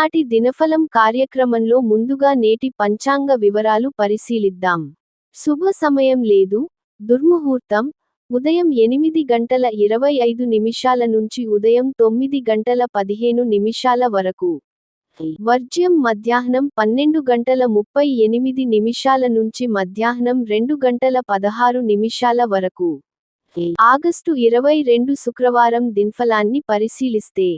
ఈనాటి దినఫలం కార్యక్రమంలో ముందుగా నేటి పంచాంగ వివరాలు పరిశీలిద్దాం. శుభ సమయం లేదు. దుర్ముహూర్తం. ఉదయం ఎనిమిది గంటల ఇరవై ఐదు నిమిషాల నుంచి ఉదయం తొమ్మిది గంటల పదిహేను నిమిషాల వరకు. వర్జ్యం మధ్యాహ్నం పన్నెండు గంటల ముప్పై ఎనిమిది నిమిషాల నుంచి మధ్యాహ్నం రెండు గంటల పదహారు నిమిషాల వరకు. ఆగస్టు ఇరవై రెండు శుక్రవారం దిన్ఫలాన్ని పరిశీలిస్తే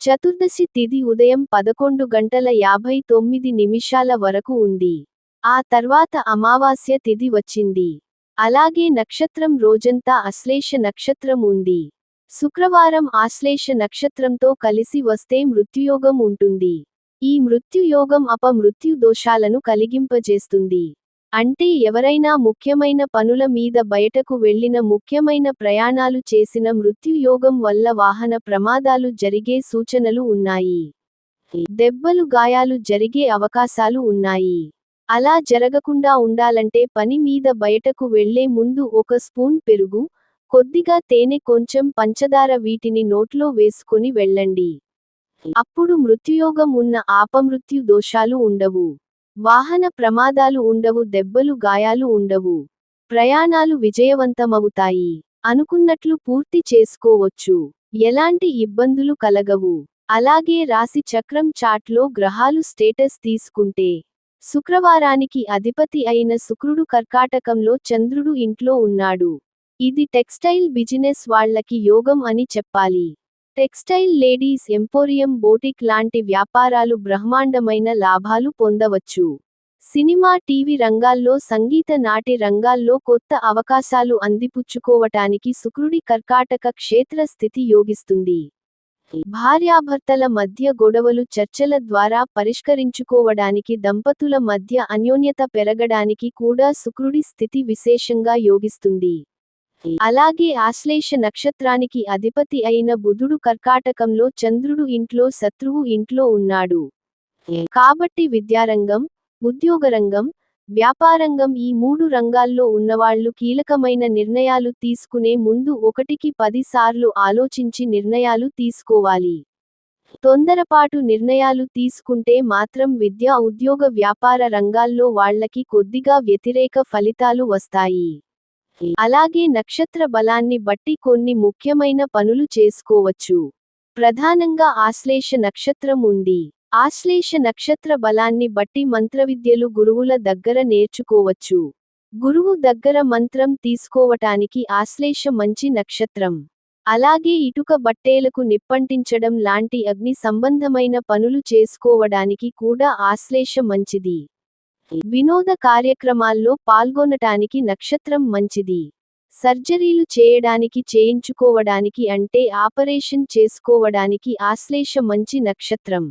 చతుర్దశి తిథి ఉదయం పదకొండు గంటల యాభై తొమ్మిది నిమిషాల వరకు ఉంది. ఆ తర్వాత అమావాస్య తిథి వచ్చింది. అలాగే నక్షత్రం రోజంతా అశ్లేష నక్షత్రం ఉంది. శుక్రవారం ఆశ్లేష నక్షత్రంతో కలిసి వస్తే మృత్యుయోగం ఉంటుంది. ఈ మృత్యుయోగం అపమృత్యు దోషాలను కలిగింపజేస్తుంది. అంటే ఎవరైనా ముఖ్యమైన పనుల మీద బయటకు వెళ్ళిన ముఖ్యమైన ప్రయాణాలు చేసిన మృత్యుయోగం వల్ల వాహన ప్రమాదాలు జరిగే సూచనలు ఉన్నాయి. దెబ్బలు గాయాలు జరిగే అవకాశాలు ఉన్నాయి. అలా జరగకుండా ఉండాలంటే పని మీద బయటకు వెళ్ళే ముందు ఒక స్పూన్ పెరుగు కొద్దిగా తేనె కొంచెం పంచదార వీటిని నోట్లో వేసుకుని వెళ్ళండి. అప్పుడు మృత్యుయోగం ఉన్న ఆపమృత్యు దోషాలు ఉండవు. వాహన ప్రమాదాలు ఉండవు దెబ్బలు గాయాలు ఉండవు. ప్రయాణాలు విజయవంతమవుతాయి. అనుకున్నట్లు పూర్తి చేసుకోవచ్చు. ఎలాంటి ఇబ్బందులు కలగవు. అలాగే రాశి చక్రం చాట్లో గ్రహాలు స్టేటస్ తీసుకుంటే శుక్రవారానికి అధిపతి అయిన శుక్రుడు కర్కాటకంలో చంద్రుడు ఇంట్లో ఉన్నాడు. ఇది టెక్స్టైల్ బిజినెస్ వాళ్ళకి యోగం అని చెప్పాలి. టెక్స్టైల్ లేడీస్ ఎంపోరియం బోటిక్ లాంటి వ్యాపారాలు బ్రహ్మాండమైన లాభాలు పొందవచ్చు. సినిమా టీవీ రంగాల్లో సంగీత నాటి రంగాల్లో కొత్త అవకాశాలు అందిపుచ్చుకోవటానికి శుక్రుడి కర్కాటక క్షేత్ర స్థితి యోగిస్తుంది. భార్యాభర్తల మధ్య గొడవలు చర్చల ద్వారా పరిష్కరించుకోవడానికి దంపతుల మధ్య అన్యోన్యత పెరగడానికి కూడా శుక్రుడి స్థితి విశేషంగా యోగిస్తుంది. అలాగే ఆశ్లేష నక్షత్రానికి అధిపతి అయిన బుధుడు కర్కాటకంలో చంద్రుడు ఇంట్లో శత్రువు ఇంట్లో ఉన్నాడు. కాబట్టి విద్యారంగం ఉద్యోగరంగం వ్యాపారంగం ఈ మూడు రంగాల్లో ఉన్నవాళ్ళు కీలకమైన నిర్ణయాలు తీసుకునే ముందు ఒకటికి పది సార్లు ఆలోచించి నిర్ణయాలు తీసుకోవాలి. తొందరపాటు నిర్ణయాలు తీసుకుంటే మాత్రం విద్య ఉద్యోగ వ్యాపార రంగాల్లో వాళ్ళకి కొద్దిగా వ్యతిరేక ఫలితాలు వస్తాయి. అలాగే నక్షత్ర బలాన్ని బట్టి కొన్ని ముఖ్యమైన పనులు చేసుకోవచ్చు. ప్రధానంగా ఆశ్లేష నక్షత్రం ఉంది. ఆశ్లేష నక్షత్ర బలాన్ని బట్టి మంత్రవిద్యలు గురువుల దగ్గర నేర్చుకోవచ్చు. గురువు దగ్గర మంత్రం తీసుకోవటానికి ఆశ్లేష మంచి నక్షత్రం. అలాగే ఇటుక బట్టేలకు నిప్పంటించడం లాంటి అగ్ని సంబంధమైన పనులు చేసుకోవడానికి కూడా ఆశ్లేష మంచిది. వినోద కార్యక్రమాల్లో పాల్గొనటానికి నక్షత్రం మంచిది. సర్జరీలు చేయడానికి చేయించుకోవడానికి అంటే ఆపరేషన్ చేసుకోవడానికి ఆశ్లేష మంచి నక్షత్రం.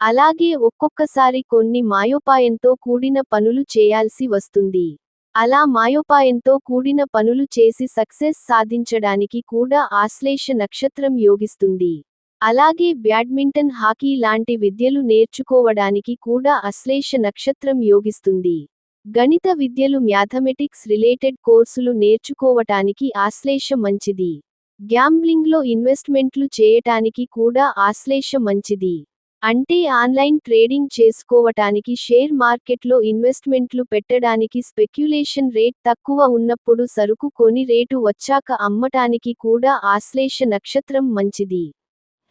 అలాగే ఒక్కొక్కసారి కొన్ని మాయోపాయంతో కూడిన పనులు చేయాల్సి వస్తుంది. అలా మాయోపాయంతో కూడిన పనులు చేసి సక్సెస్ సాధించడానికి కూడా ఆశ్లేష నక్షత్రం యోగిస్తుంది. అలాగే బ్యాడ్మింటన్ హాకీ లాంటి విద్యలు నేర్చుకోవడానికి కూడా అశ్లేష నక్షత్రం యోగిస్తుంది. గణిత విద్యలు మ్యాథమెటిక్స్ రిలేటెడ్ కోర్సులు నేర్చుకోవటానికి ఆశ్లేష మంచిది. గ్యాంబ్లింగ్లో ఇన్వెస్ట్మెంట్లు చేయటానికి కూడా ఆశ్లేష మంచిది. అంటే ఆన్లైన్ ట్రేడింగ్ చేసుకోవటానికి షేర్ మార్కెట్లో ఇన్వెస్ట్మెంట్లు పెట్టడానికి స్పెక్యులేషన్ రేట్ తక్కువ ఉన్నప్పుడు సరుకు కొని రేటు వచ్చాక అమ్మటానికి కూడా ఆశ్లేష నక్షత్రం మంచిది.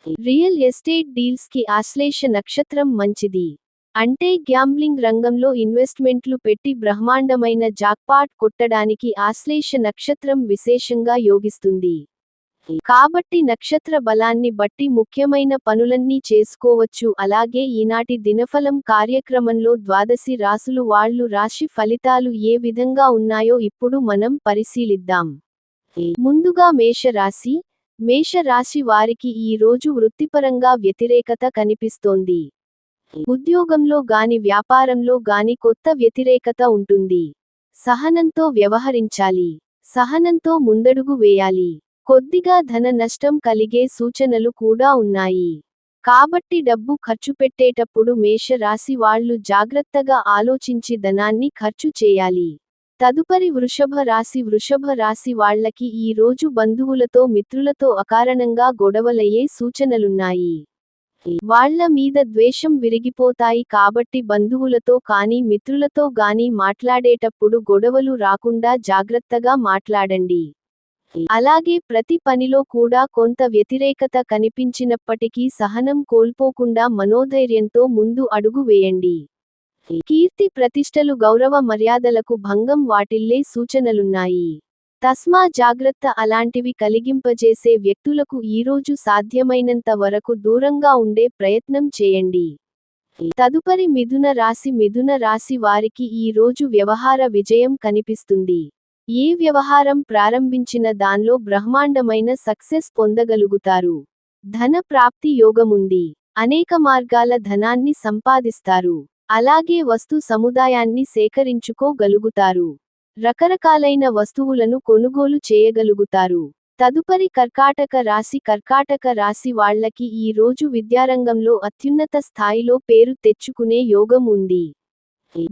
రియల్ ఎస్టేట్ డీల్స్కి ఆశ్లేష నక్షత్రం మంచిది. అంటే గ్యాంబ్లింగ్ రంగంలో ఇన్వెస్ట్మెంట్లు పెట్టి బ్రహ్మాండమైన జాక్పాట్ కొట్టడానికి ఆశ్లేష నక్షత్రం విశేషంగా యోగిస్తుంది. కాబట్టి నక్షత్ర బలాన్ని బట్టి ముఖ్యమైన పనులన్నీ చేసుకోవచ్చు. అలాగే ఈనాటి దినఫలం కార్యక్రమంలో ద్వాదశి రాసులు వాళ్ళు రాశి ఫలితాలు ఏ విధంగా ఉన్నాయో ఇప్పుడు మనం పరిశీలిద్దాం. ముందుగా మేషరాశి మేష రాశి వారికి ఈ రోజు వృత్తిపరంగా వ్యతిరేకత కనిపిస్తోంది. ఉద్యోగంలో గాని వ్యాపారంలో గాని కొత్త వ్యతిరేకత ఉంటుంది. సహనంతో వ్యవహరించాలి. సహనంతో ముందడుగు వేయాలి. కొద్దిగా ధన నష్టం కలిగే సూచనలు కూడా ఉన్నాయి. కాబట్టి డబ్బు ఖర్చు పెట్టేటప్పుడు మేష రాశి వాళ్ళు జాగ్రత్తగా ఆలోచించి ధనాన్ని ఖర్చు చేయాలి. తదుపరి వృషభ రాశి వృషభ రాశి వాళ్ళకి ఈ రోజు బంధువులతో మిత్రులతో అకారణంగా గొడవలయ్యే సూచనలున్నాయి. వాళ్ళ మీద ద్వేషం విరిగిపోతాయి కాబట్టి బంధువులతో కానీ మిత్రులతో గాని మాట్లాడేటప్పుడు గొడవలు రాకుండా జాగ్రత్తగా మాట్లాడండి. అలాగే ప్రతి పనిలో కూడా కొంత వ్యతిరేకత కనిపించినప్పటికీ సహనం కోల్పోకుండా మనోధైర్యంతో ముందు అడుగు వేయండి. కీర్తి ప్రతిష్టలు గౌరవ మర్యాదలకు భంగం వాటిల్లే సూచనలున్నాయి. తస్మా జాగ్రత్త అలాంటివి కలిగింపజేసే వ్యక్తులకు ఈరోజు సాధ్యమైనంత వరకు దూరంగా ఉండే ప్రయత్నం చేయండి. తదుపరి మిథున రాశి మిథున రాశి వారికి ఈ రోజు వ్యవహార విజయం కనిపిస్తుంది. ఏ వ్యవహారం ప్రారంభించిన దానిలో బ్రహ్మాండమైన సక్సెస్ పొందగలుగుతారు. ధన ప్రాప్తి యోగముంది. అనేక మార్గాల ధనాన్ని సంపాదిస్తారు. అలాగే వస్తు సముదాయాన్ని సేకరించుకోగలుగుతారు. రకరకాలైన వస్తువులను కొనుగోలు చేయగలుగుతారు. తదుపరి కర్కాటక రాశి కర్కాటక రాశి వాళ్ళకి ఈ రోజు విద్యారంగంలో అత్యున్నత స్థాయిలో పేరు తెచ్చుకునే యోగం ఉంది.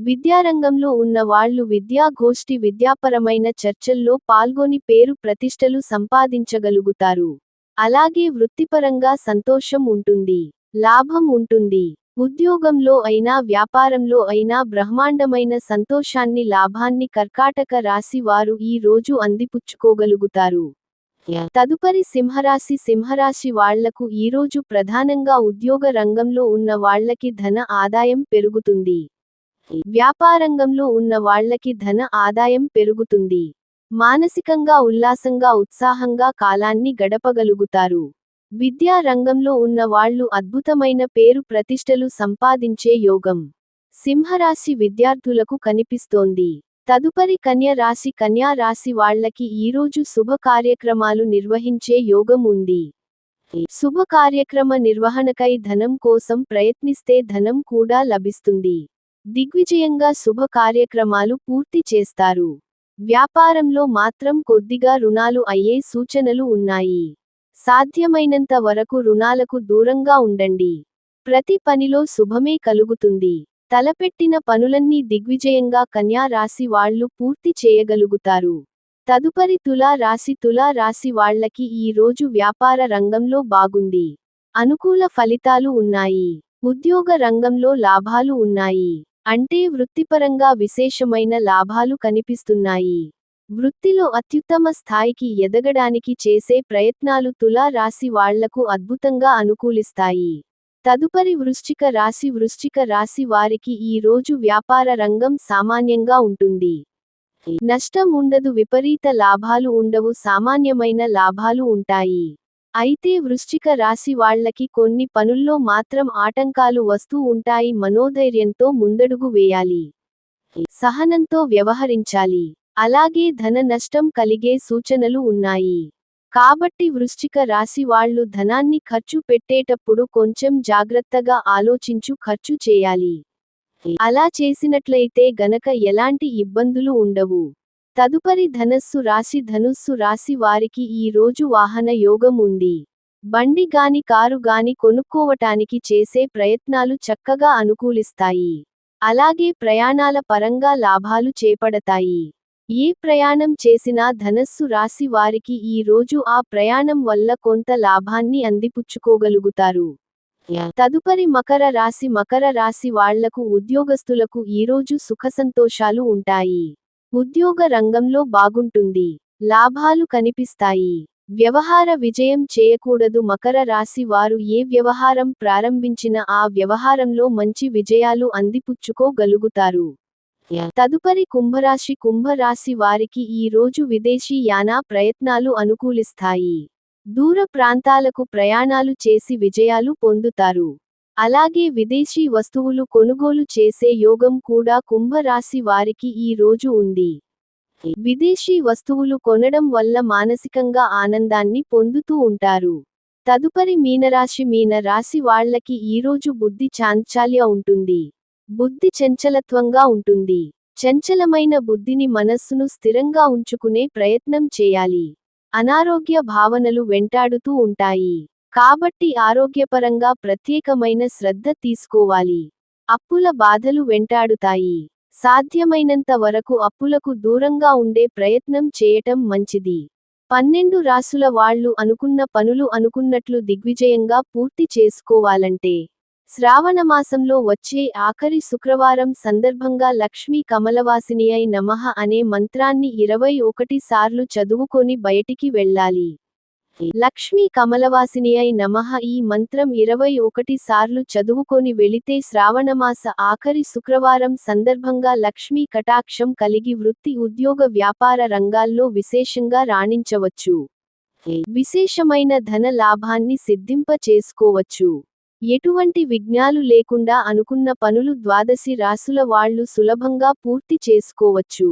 విద్యారంగంలో ఉన్న వాళ్ళు విద్యాగోష్ఠి విద్యాపరమైన చర్చల్లో పాల్గొని పేరు ప్రతిష్టలు సంపాదించగలుగుతారు. అలాగే వృత్తిపరంగా సంతోషం ఉంటుంది. లాభం ఉంటుంది. ఉద్యోగంలో అయినా వ్యాపారంలో అయినా బ్రహ్మాండమైన సంతోషాన్ని లాభాన్ని కర్కాటక రాశి వారు ఈ రోజు అందిపుచ్చుకోగలుగుతారు. తదుపరి సింహరాశి సింహరాశి వాళ్ళకు ఈరోజు ప్రధానంగా ఉద్యోగ రంగంలో ఉన్న వాళ్ళకి ధన ఆదాయం పెరుగుతుంది. వ్యాపారంగంలో ఉన్న వాళ్ళకి ధన ఆదాయం పెరుగుతుంది. మానసికంగా ఉల్లాసంగా ఉత్సాహంగా కాలాన్ని గడపగలుగుతారు. విద్యా రంగంలో ఉన్న వాళ్ళు అద్భుతమైన పేరు ప్రతిష్టలు సంపాదించే యోగం. సింహరాశి విద్యార్థులకు కనిపిస్తోంది. తదుపరి కన్య రాశి కన్యా రాశి వాళ్ళకి ఈరోజు శుభ కార్యక్రమాలు నిర్వహించే యోగం ఉంది. శుభ కార్యక్రమ నిర్వహణకై ధనం కోసం ప్రయత్నిస్తే ధనం కూడా లభిస్తుంది. దిగ్విజయంగా శుభ కార్యక్రమాలు పూర్తి చేస్తారు. వ్యాపారంలో మాత్రం కొద్దిగా రుణాలు అయ్యే సూచనలు ఉన్నాయి. సాధ్యమైనంత వరకు రుణాలకు దూరంగా ఉండండి. ప్రతి పనిలో శుభమే కలుగుతుంది. తలపెట్టిన పనులన్నీ దిగ్విజయంగా కన్యా రాశి వాళ్ళు పూర్తి చేయగలుగుతారు. తదుపరి తులా రాశి తులా రాశి వాళ్ళకి ఈ రోజు వ్యాపార రంగంలో బాగుంది. అనుకూల ఫలితాలు ఉన్నాయి. ఉద్యోగ రంగంలో లాభాలు ఉన్నాయి. అంటే వృత్తిపరంగా విశేషమైన లాభాలు కనిపిస్తున్నాయి. వృత్తిలో అత్యుత్తమ స్థాయికి ఎదగడానికి చేసే ప్రయత్నాలు తులా రాశి వాళ్ళకు అద్భుతంగా అనుకూలిస్తాయి. తదుపరి వృశ్చిక రాశి వృశ్చిక రాశి వారికి ఈ రోజు వ్యాపార రంగం సామాన్యంగా ఉంటుంది. నష్టం ఉండదు విపరీత లాభాలు ఉండవు సామాన్యమైన లాభాలు ఉంటాయి. అయితే వృశ్చిక రాశి వాళ్ళకి కొన్ని పనుల్లో మాత్రం ఆటంకాలు వస్తూ ఉంటాయి మనోధైర్యంతో ముందడుగు వేయాలి. సహనంతో వ్యవహరించాలి. అలాగే ధన నష్టం కలిగే సూచనలు ఉన్నాయి. కాబట్టి వృశ్చిక రాశి వాళ్ళు ధనాన్ని ఖర్చు పెట్టేటప్పుడు కొంచెం జాగ్రత్తగా ఆలోచించు ఖర్చు చేయాలి. అలా చేసినట్లయితే గనక ఎలాంటి ఇబ్బందులు ఉండవు. తదుపరి ధనస్సు రాశి ధనుస్సు రాశి వారికి ఈ రోజు వాహన యోగం ఉంది. బండి గాని కారు గాని కొనుక్కోవటానికి చేసే ప్రయత్నాలు చక్కగా అనుకూలిస్తాయి. అలాగే ప్రయాణాల పరంగా లాభాలు చేపడతాయి. ఏ ప్రయాణం చేసినా ధనస్సు రాశి వారికి ఈ రోజు ఆ ప్రయాణం వల్ల కొంత లాభాన్ని అందిపుచ్చుకోగలుగుతారు. తదుపరి మకర రాశి మకర రాశి వాళ్ళకు ఉద్యోగస్తులకు ఈరోజు సుఖసంతోషాలు ఉంటాయి. ఉద్యోగ రంగంలో బాగుంటుంది. లాభాలు కనిపిస్తాయి. వ్యవహార విజయం చేయకూడదు మకర రాశి వారు ఏ వ్యవహారం ప్రారంభించినా ఆ వ్యవహారంలో మంచి విజయాలు అందిపుచ్చుకోగలుగుతారు. తదుపరి కుంభరాశి కుంభరాశి వారికి ఈ రోజు విదేశీ యానా ప్రయత్నాలు అనుకూలిస్తాయి. దూర ప్రాంతాలకు ప్రయాణాలు చేసి విజయాలు పొందుతారు. అలాగే విదేశీ వస్తువులు కొనుగోలు చేసే యోగం కూడా కుంభరాశి వారికి ఈ రోజు ఉంది. విదేశీ వస్తువులు కొనడం వల్ల మానసికంగా ఆనందాన్ని పొందుతూ ఉంటారు. తదుపరి మీనరాశి మీన రాశి వాళ్ళకి ఈరోజు బుద్ధి చాంచాల్య ఉంటుంది. బుద్ధి చంచలత్వంగా ఉంటుంది. చంచలమైన బుద్ధిని మనస్సును స్థిరంగా ఉంచుకునే ప్రయత్నం చేయాలి. అనారోగ్య భావనలు వెంటాడుతూ ఉంటాయి. కాబట్టి ఆరోగ్యపరంగా ప్రత్యేకమైన శ్రద్ధ తీసుకోవాలి. అప్పుల బాధలు వెంటాడుతాయి. సాధ్యమైనంత వరకు అప్పులకు దూరంగా ఉండే ప్రయత్నం చేయటం మంచిది. పన్నెండు రాసుల వాళ్ళు అనుకున్న పనులు అనుకున్నట్లు దిగ్విజయంగా పూర్తి చేసుకోవాలంటే శ్రావణమాసంలో వచ్చే ఆఖరి శుక్రవారం సందర్భంగా లక్ష్మీ కమలవాసినియై నమః అనే మంత్రాన్ని ఇరవై ఒకటి సార్లు చదువుకొని బయటికి వెళ్ళాలి. లక్ష్మీ కమలవాసినియై నమః ఈ మంత్రం ఇరవై ఒకటి సార్లు చదువుకొని వెళితే శ్రావణమాస ఆఖరి శుక్రవారం సందర్భంగా లక్ష్మీ కటాక్షం కలిగి వృత్తి ఉద్యోగ వ్యాపార రంగాల్లో విశేషంగా రాణించవచ్చు. విశేషమైన ధన లాభాన్ని సిద్ధింప చేసుకోవచ్చు ఎటువంటి విఘ్నాలు లేకుండా అనుకున్న పనులు ద్వాదశి రాసుల వాళ్ళు సులభంగా పూర్తి చేసుకోవచ్చు.